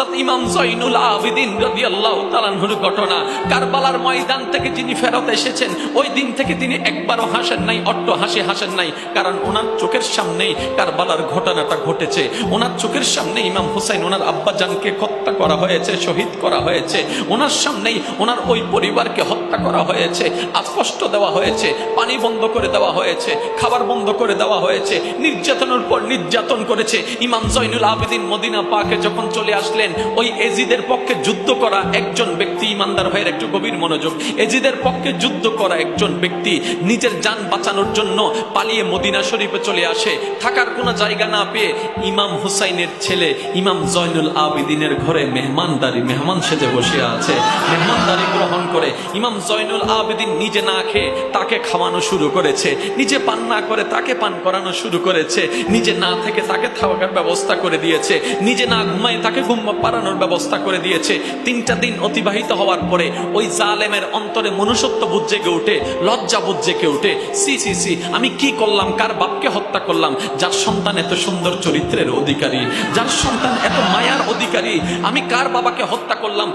হযরত ইমাম আবেদিন তাআলার ঘটনা। কারবালার ময়দান থেকে যিনি ফেরত এসেছেন, ওই দিন থেকে তিনি একবারও হাসেন নাই, অট্ট হাসি হাসেন নাই। কারণ ওনার চোখের সামনেই কারবালার ঘটনাটা ঘটেছে। ওনার চোখের সামনে ইমাম হুসাইন, ওনার আব্বাজানকে হত্যা করা হয়েছে, শহীদ করা হয়েছে। ওনার সামনেই ওনার ওই পরিবারকে হত্যা করা হয়েছে, আস্পষ্ট দেওয়া হয়েছে, পানি বন্ধ করে দেওয়া হয়েছে, খাবার বন্ধ করে দেওয়া হয়েছে, নির্যাতনের পর নির্যাতন করেছে। ইমাম জৈনুল আবেদিন মদিনা পাকে যখন চলে আসলেন ওই এজিদের পক্ষে যুদ্ধ করা একজন ব্যক্তি ইমানদার ভাইয়ের একটু গভীর মনোযোগ। এজিদের পক্ষে যুদ্ধ করা একজন ব্যক্তি নিজের যান বাঁচানোর জন্য পালিয়ে মদিনা শরীফে চলে আসে। থাকার কোনো জায়গা না পেয়ে ইমাম হুসাইনের ছেলে, ইমাম জয়নুল আবিদিনের ঘরে মেহমানদারি, মেহমান সেজে বসে আছে। মেহমানদারি ইমাম জয়নুল আবেদিন নিজে না খেয়ে তাকে খাওয়ানো শুরু করেছে। নিজে পান না করে তাকে পান করানো শুরু করেছে। নিজে না থেকে তাকে থাকার ব্যবস্থা করে দিয়েছে। নিজে না ঘুমায় তাকে ঘুম পাড়ানোর ব্যবস্থা করে দিয়েছে। তিনটা দিন অতিবাহিত হওয়ার পরে ওই জালেমের অন্তরে মনুষ্যত্ব বুঝ জেগে উঠে লজ্জা বুঝ জেগে উঠে সি সি সি, আমি কি করলাম? কার বাপকে হত্যা করলাম? যার সন্তান এত সুন্দর চরিত্রের অধিকারী, যার সন্তান এত মায়ার অধিকারী, আমি কার বাবাকে হত্যা করলাম?